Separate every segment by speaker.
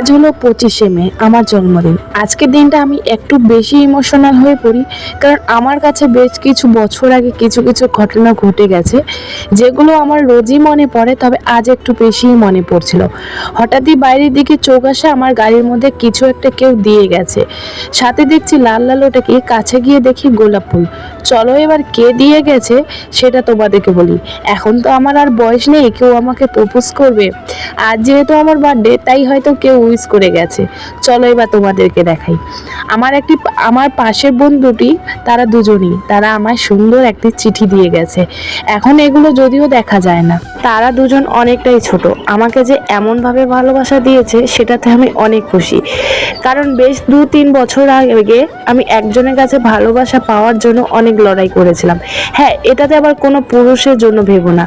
Speaker 1: আজ হলো পঁচিশে মে, আমার জন্মদিন। আজকের দিনটা আমি একটু বেশি ইমোশনাল হয়ে পড়ি, কারণ আমার কাছে বেশ কিছু বছর আগে কিছু কিছু ঘটনা ঘটে গেছে, যেগুলো আমার রোজই মনে পড়ে, তবে আজ একটু বেশিই মনে পড়ছিল। হঠাৎই বাইরের দিকে চোখ আসে আমার গাড়ির মধ্যে কিছু একটা কেউ দিয়ে গেছে। সাথে দেখছি লাল লাল ওটাকে, কাছে গিয়ে দেখি গোলাপ ফুল। চলো এবার কে দিয়ে গেছে, সেটা তোমাদেরকে বলি। এখন তো আমার আর বয়স নেই, কেউ আমাকে প্রপোজ করবে। আজ যেহেতু আমার বার্থডে তাই হয়তো কেউ উইশ করে গেছে। চলো এবার তোমাদেরকে দেখাই। আমার একটি আমার পাশের বন্ধুটি, তারা দুজনই, তারা আমায় সুন্দর একটি চিঠি দিয়ে গেছে। এখন এগুলো যদিও দেখা যায় না। তারা দুজন অনেকটাই ছোট। আমাকে যে এমনভাবে ভালোবাসা দিয়েছে, সেটাতে আমি অনেক খুশি। কারণ বেশ দু তিন বছর আগে আমি একজনের কাছে ভালোবাসা পাওয়ার জন্য অনেক লড়াই করেছিলাম। হ্যাঁ এটাতে আবার কোনো পুরুষের জন্য ভেবো না।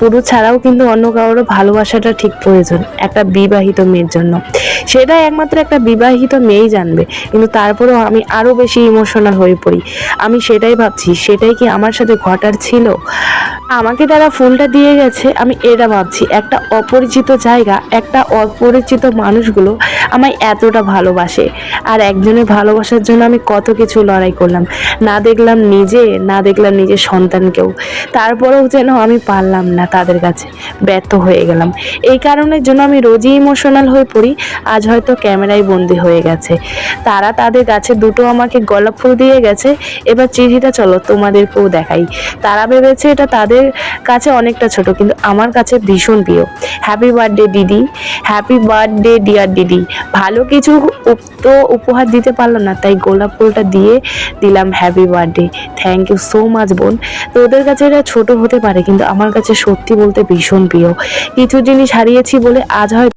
Speaker 1: পুরুষ ছাড়াও কিন্তু অন্য কারোর ভালোবাসাটা ঠিক প্রয়োজন, একটা বিবাহিত মেয়ের জন্য। সেটা একমাত্র একটা বিবাহিত মেয়েই জানবে। কিন্তু তারপরেও আমি আরও বেশি ইমোশনাল হয়ে পড়ি। আমি সেটাই ভাবছি, সেটাই কি আমার সাথে ঘটার ছিল? আমাকে তারা ফুলটা দিয়ে গেছে, আমি এটা ভাবছি, একটা অপরিচিত জায়গা, একটা অপরিচিত মানুষগুলো আমায় এতটা ভালোবাসে। আর একজনের ভালোবাসার জন্য আমি কত কিছু লড়াই করলাম। না দেখলাম নিজে, না দেখলাম নিজের সন্তানকেও। তারপরেও যেন আমি পারলাম না তাদের কাছে। ব্যর্থ হয়ে গেলাম। এই কারণের জন্য আমি রোজই ইমোশনাল হয়ে পড়ি। আজ হয়তো ক্যামেরায় বন্দি হয়ে গেছে। তারা তাদের গাছে দুটো আমাকে গোলাপ ফুল দিয়ে গেছে। এবার চিঠিটা চলো, তোমাদেরকেও দেখাই। তারা ভেবেছে এটা তাদের কাছে অনেকটা ছোট, কিন্তু আমার কাছে ভীষণ প্রিয়। হ্যাপি বার্থডে দিদি। হ্যাপি বার্থডে ডিয়ার দিদি। ভালো কিছু তো উপহার দিতে পারলাম না, তাই গোলাপ ফুলটা দিয়ে দিলাম happy birthday thank you so much বোন। তো ওদের কাছে এটা ছোট হতে পারে, কিন্তু আমার কাছে সত্যি বলতে ভীষণ প্রিয়। কিছু জিনিস হারিয়েছি বলে আজ হয়